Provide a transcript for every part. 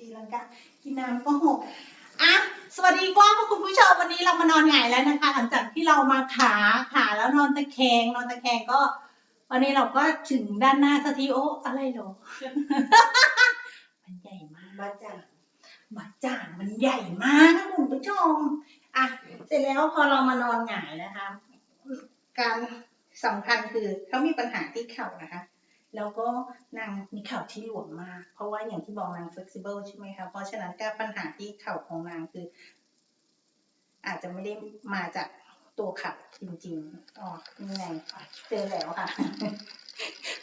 ตีลังกากินน้ำก็หกอะสวัสดีกล้องคุณผู้ชมวันนี้เรามานอนหงายแล้วนะคะ หลังจากที่เรามาขาขาแล้วนอนตะแคงนอนตะแคงก็ วันนี้เราก็ถึงด้านหน้าสถีโออะไรเหรอ มันใหญ่มากมาจากบาจ่างมันใหญ่มากนะคุณผู้ชมอะเสร็จแล้วพอเรามานอนหงายนะคะ การสำคัญคือเขามีปัญหาที่เข่านะคะ แล้วก็นางมีเข่าที่หลวมมาก เพราะว่าอย่างที่บอกนาง flexible ใช่ไหมคะ เพราะฉะนั้นแก้ปัญหาที่เข่าของนางคือ อาจจะไม่ได้มาจากตัวข่าจริงๆอ๋อนี่ไงเจอแล้วค่ะ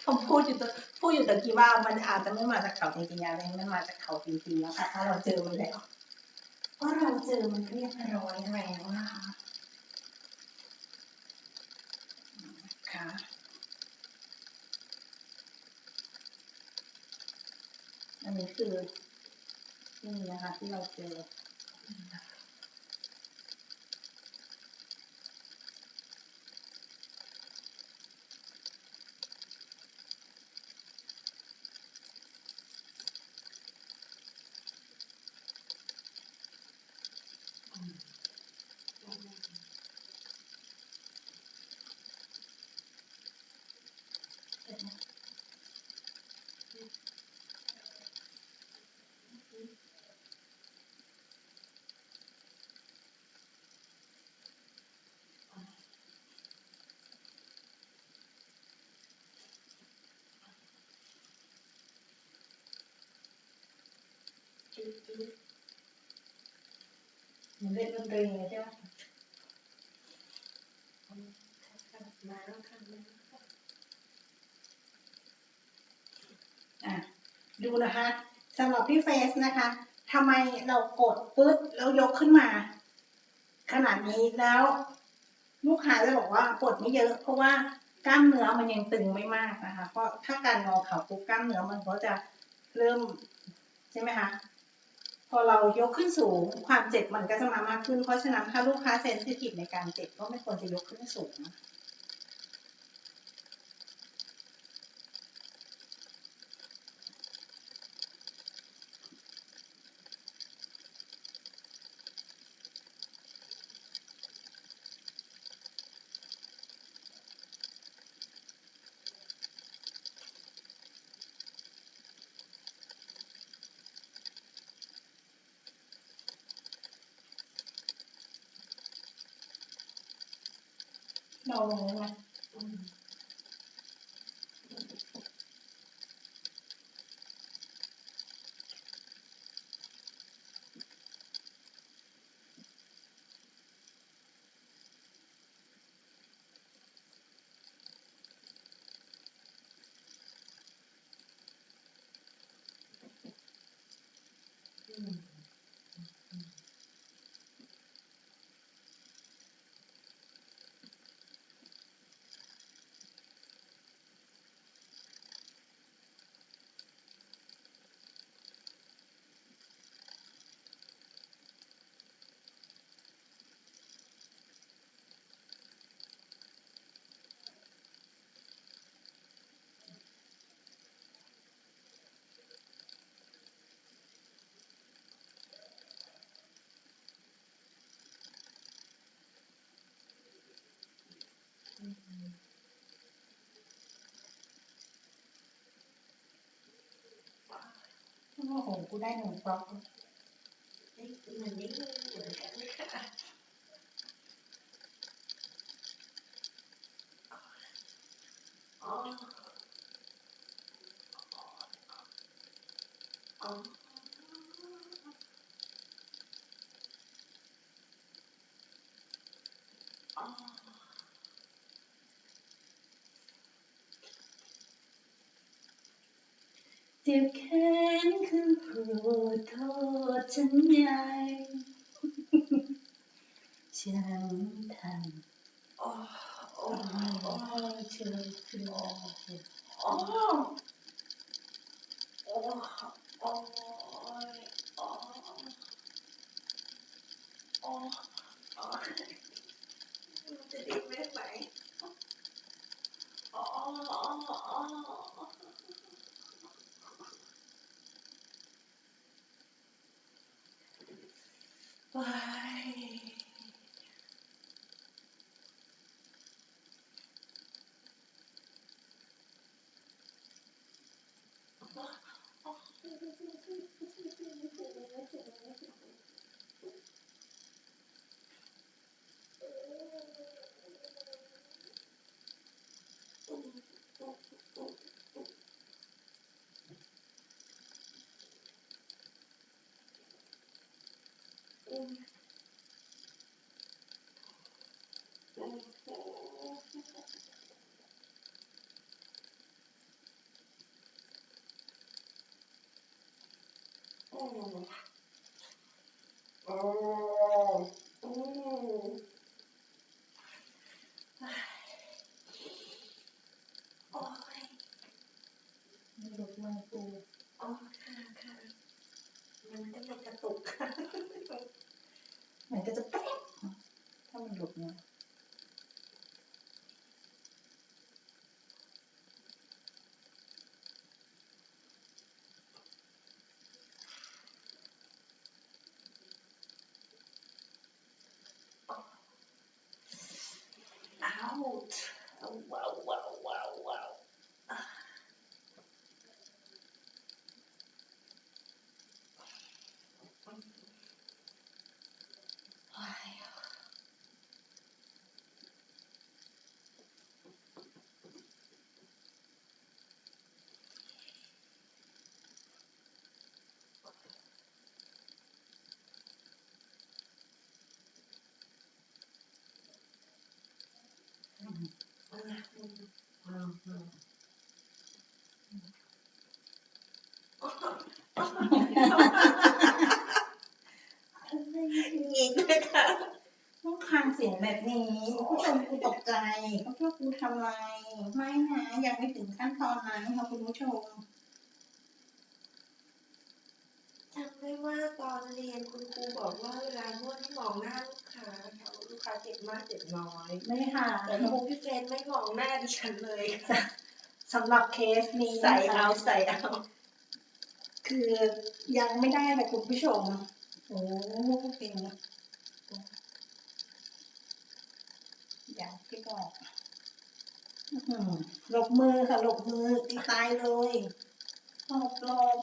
ผมพูดอยู่ตพูดอยู่ตะกี้ว่ามันอาจจะไม่มาจากเขาจริงๆอะไรมันมาจากเขาจริงๆแล้วค่ะถ้าเราเจอมันแล้วเพราะเราเจอมันเรียบร้อยแล้วนะคะค่ะ อันนี้คือนี่นะคะที่เราเจอเห มือนเล่นดนตรีใช่ไหมมาแล้วค่ะมอะ ดูนะคะสำหรับพี่เฟสนะคะทำไมเรากดปึ๊ดแล้วยกขึ้นมา ขนาดนี้แล้ว ลูกค้าจะบอกว่ากดไม่เยอะ เพราะว่ากล้ามเนื้อมันยังตึงไม่มากนะคะ เพราะถ้าการงอเข่าปุ๊บกล้ามเนื้อมันก็จะเริ่มใช่ไหมคะ พอเรายกขึ้นสูงความเจ็บมันก็จะมามากขึ้น เพราะฉะนั้นถ้าลูกค้าเซนซิทีฟในการเจ็บก็ไม่ควรจะยกขึ้นสูง นะเโอ้โหกูได้หนึ่งฟล็อก นี่มันนิ่งเหมือนกันค่ะอ๋ออ๋ออ๋อ เจ็บแค้นคือโกรธโทษฉันใหญ่ ฉันทำ อ๋ออ๋อ โอ้ อ๋อ ยเชื่อเชื่อ อ๋ออ๋ออ๋ออ๋ออ๋ออ๋อจะดีไม่ไหวอ๋ออ๋ออ๋อ ว้าย โอ้โอ้ โอ้ย มันหลุดมือกู อ๋อค่ะค่ะมันก็เลยกระตุกค่ะ เหมือนก็จะแป๊บถ้ามันหลุดมือ อ้าวว้าวว้าวว้าวว้าวว้าย อืม อีกเลยค่ะต้องคางเสียงแบบนี้ผู้ชมกูตกใจเขาคิดว่ากูทำอะไร ไม่นะ ยังไม่ถึงขั้นตอนนั้นค่ะคุณผู้ชม จำได้ว่าตอนเรียนคุณครูบอกว่าเวลานวดให้มองหน้าลูกค้าค่ะลูกค้าเจ็บมากเจ็บน้อย ไม่ค่ะ แต่ครูพี่เฟรนไม่มองหน้าดิฉันเลยค่ะสำหรับเคสนี้ใส่นะคะเอาใส่เอาคือยังไม่ได้เลยคุณผู้ชม โอ้เป็นอยากที่บอกอื้อหือหลบมือค่ะหลบมือตีตายเลยหลบหลบ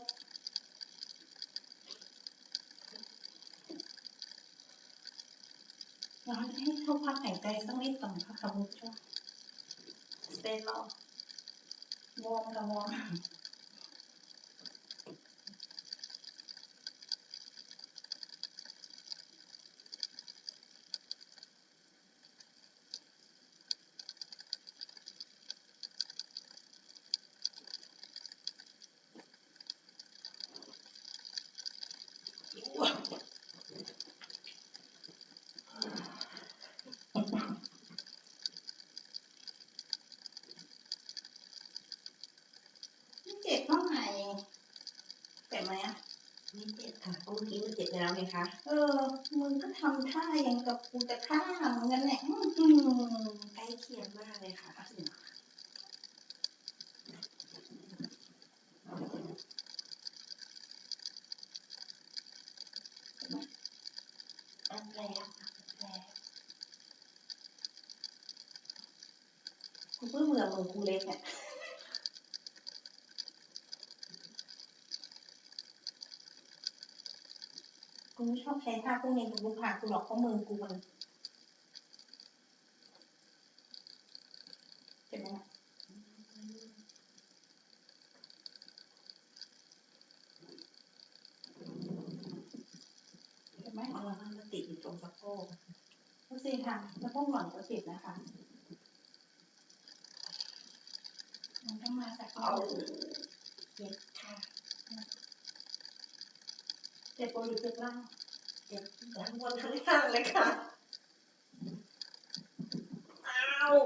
เราให้เขาพักหายใจสักนิดก่อนค่ะคุณผู้ชมสเตนรอวอร์มค่ะวอร์มไม่เจ็บเท่าไหร่เจ็บไหมอะ ไม่เจ็บค่ะเมื่อ กี้มันเจ็บแล้วไงคะ เออ มึงก็ทำท่าอย่างกับกูจะฆ่าเหมือนกันแหละอื้อหือ ใกล้เคียงมากเลยค่ะ อันแรกอันแรก กูเพิ่งเหมือนมึงกูเล็กเนี่ย กูไม่ชอบใช้ท่าพวกนี้กูรู้ผ่ากูหรอกเพราะมือกูมันเจ็บไหมอะเจ็บไหมอ๋อมันติดอยู่ตรงสะโพกก็สิค่ะแล้วพกหล่อนก็สิดนะคะมันต้องมาจากเอา เรา เจ็บค่ะ เจ็ บบนหรือเจ็บล่างเจ็บทั้งบนทั้งล่างเลยค่ะ อ้าว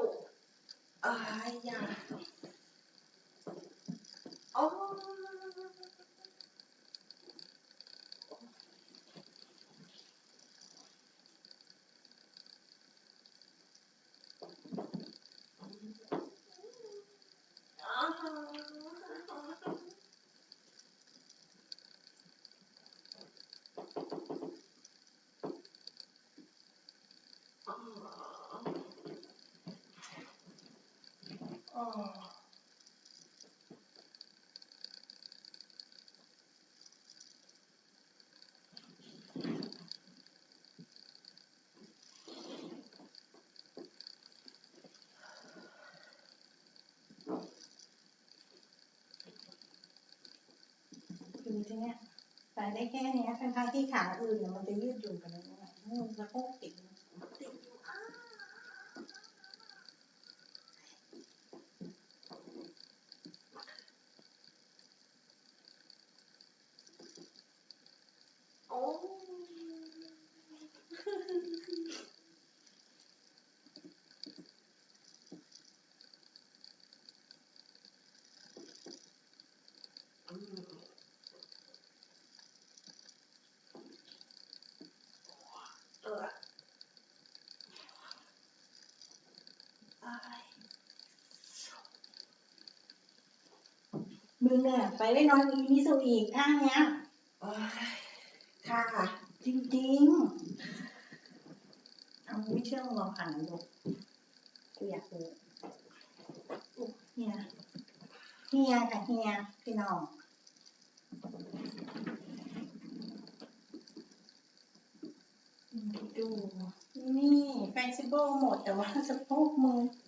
อายยาอ๋ออ๋อ อ๋อ ดูทีเนี้ยใส่ได้แค่เนี้ยทั้งๆที่ขาอื่นเนี่ยมันจะยืดหยุ่นกันเลยนะมันสะโพกติด ติดอยู่อ้าโอ้อืมเอออ้าย มึงเนี่ยไปได้น้อยกว่าอีมิสูอีกท่าเนี้ยโอ้ยค่ะ จริงๆเอาไม่เชื่อมึงลองหันดูกูอยากดูอุ๊ยเฮียเฮียค่ะเฮียพี่น้องอืมดูนี่แฟนซิเบิลหมดแต่ว่าสะโพกมึงอ๋อ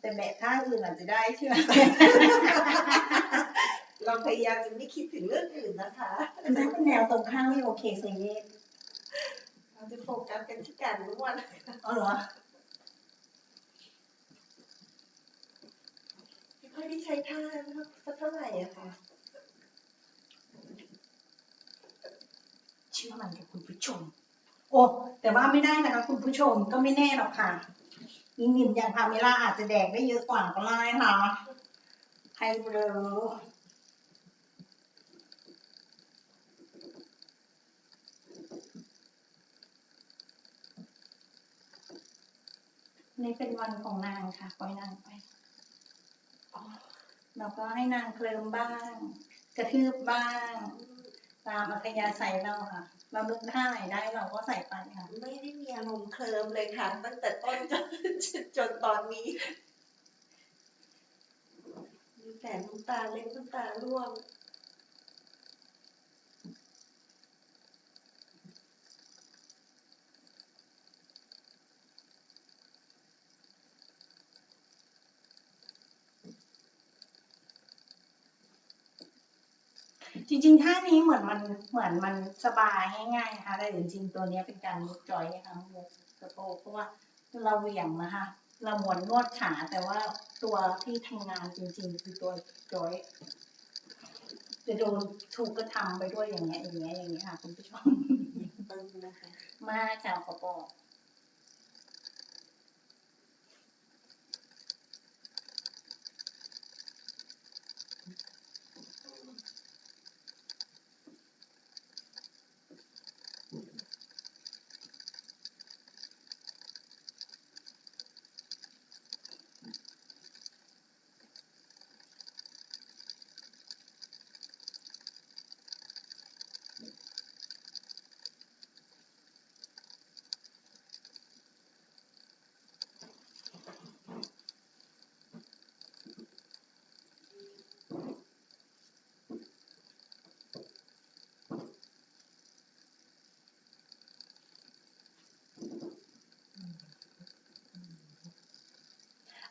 แต่แบะท่าอื่นอาจจะได้เชื่อเราพยายามจะไม่คิดถึงเรื่องอื่นนะคะถ้าเป็นแนวตรงข้ามไม่โอเคเซเยสเราจะโฟกัสกันที่การนวดอ๋อเหรอไม่ค่อยได้ใช้ท่าสักเท่าไหร่อะค่ะเชื่อมันกับคุณผู้ชม โอ้แต่ว่าไม่ได้นะคะคุณผู้ชมก็ไม่แน่หรอกค่ะ ยิงหนิมอย่างพาเมล่าอาจจะแดกได้เยอะกว่าก็ได้ค่ะ ใครจะรู้นี่เป็นวันของนางค่ะ ปล่อยนางไปเราก็ให้นางเคลิมบ้าง กระทืบบ้าง ตามอัธยาศัยเราค่ะ เรานึกท่าไหนได้เราก็ใส่ไปค่ะ ไม่ได้มีอารมณ์เคลิมเลยค่ะ ตั้งแต่ต้นจนจนตอนนี้มีแต่น้ำตาเล็กน้ำตาร่วง จริงๆท่านี้เหมือนมันเหมือนมันสบายง่ายๆนะคะแต่จริงๆตัวเนี้ยเป็นการมุดจอยนะคะมุดสะโพกเพราะว่าเราเหวี่ยงนะคะเราหมุนนวดขาแต่ว่าตัวที่ทำงานจริงๆ คือตัวจอยจะโดนถูกกระทำไปด้วยอย่างเงี้ยอย่างเงี้ยอย่างเงี้ยค่ะคุณผู้ชมตึงนะคะมากค่ะขอบอก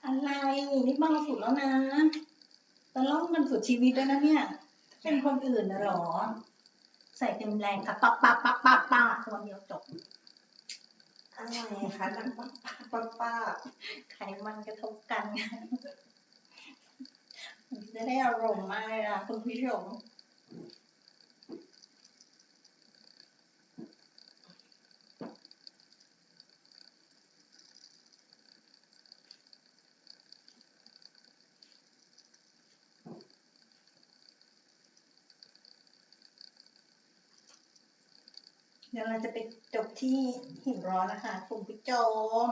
อะไรนี่บ้าสุดแล้วนะตะล่อมกันสุดชีวิตแล้วนะเนี่ย เป็นคนอื่นนะหรอ ใส่เต็มแรงค่ะปั๊บปั๊บปั๊บปั๊บปั๊บตัวเดียวจบอะไรคะนังป้าป้าป้าไขมันกระทบกันมันจะได้อารมณ์มากเลยนะคุณผู้ชม เดี๋ยวเราจะไปจบที่หินร้อนนะคะคุณผู้ชม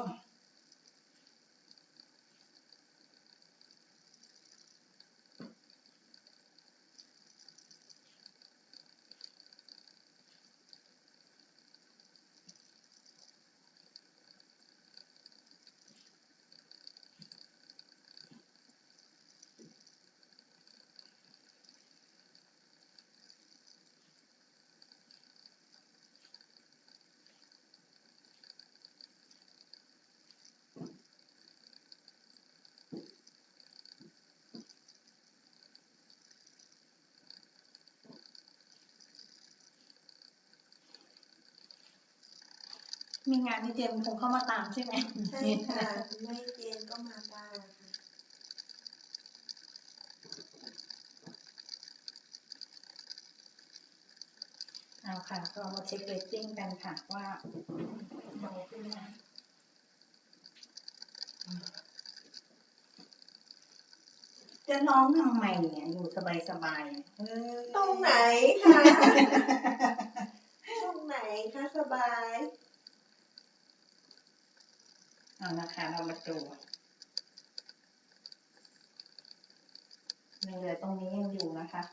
มีงานนี่เจมส์คงเข้ามาตามใช่ไหมใช่ค่ะไม่เจนก็มาตามค่ะเอาค่ะก็มาเช็คเรตติ้งกันค่ะว่าเบาขึ้นไหมจะร้องทำไมเนี่ยอยู่สบายๆเนี่ยเออตรงไหนคะ ตรงไหนคะสบาย เอานะคะเรามาดูยังเหลือตรงนี้ยังอยู่นะคะ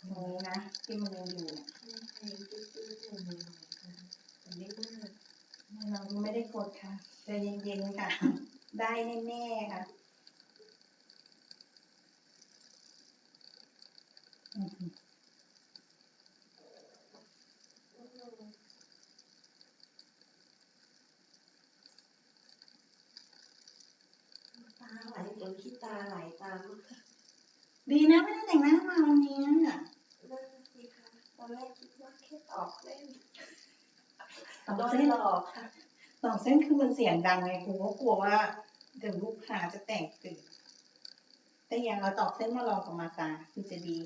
ตรงนี้นะที่มันยังอยู่เนี่ยเพลงตื้อๆหน่อยๆแต่ไม่มากเราไม่ได้กดค่ะใจเย็นๆค่ะ ได้แน่ๆค่ะอือหือ ตาไหลจนขี้ตาไหลตามอะค่ะ ดีนะไม่ได้แต่งหน้ามาวันนี้นะนั่นน่ะสิคะตอนแรกคิดว่าแค่ตอกเล่นตอกเส้นหลอกค่ะตอกเส้นคือมันเสียงดังไงครูก็กลัวว่าเดี๋ยวลูกค้าจะแต่งตื่นแต่อย่างเราตอกเส้นมาลองกับมาตาคือจะดี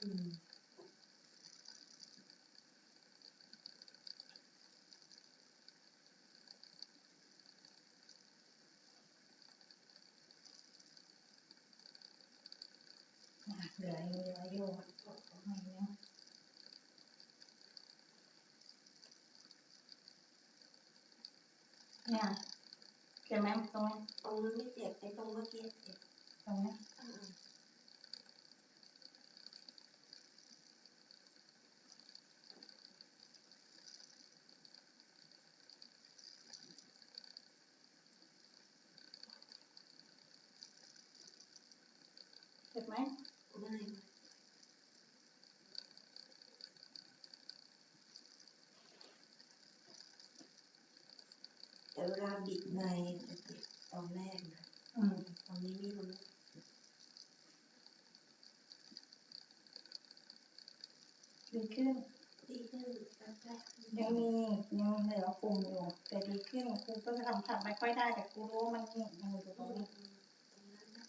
อืมอะเหลืออยู่เหลืออยู่ไม่เนาะเนี่ยเจ็บไหมตรงนี้ ตรงนั้นไม่เจ็บไอ้ตรงเมื่อกี้เจ็บ ตรงนี้ อืม เจ็บไหมไม่แต่เวลาบิดในจะเจ็บตอนแรกนะอืมตอนนี้ไม่รู้ดีขึ้นดีขึ้นแป๊บๆยังมียังเหลือปุ่มอยู่แต่ดีขึ้นครูก็ทำผัดไม่ค่อยได้แต่ครูรู้ว่ามันนี่ยังอยู่ตรงนี้ ตรงนั้นนะ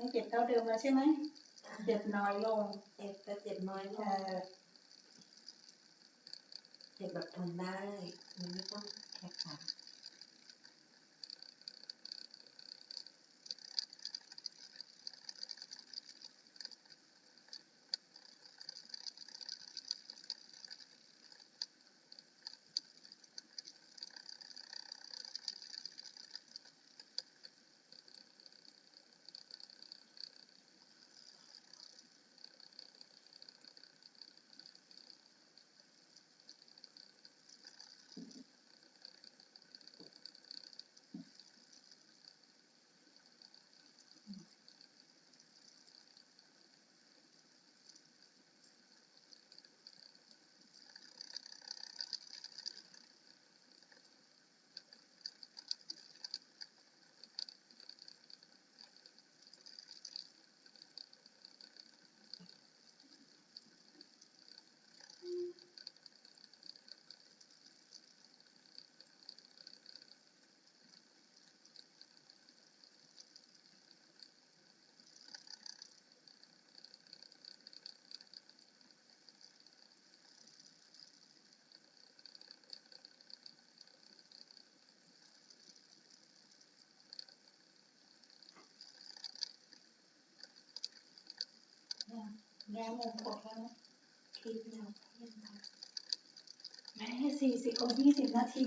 ไม่เจ็บเท่าเดิมแล้วใช่ไหมเจ็บน้อยลง เจ็บแต่เจ็บน้อยลเองอเจ็บแบบทนได้มันไม่ต้องแขกขา ยาหมงกแล้วคลิปแนวเที่ยงแม่สี่สิบกับยี่สิบนาที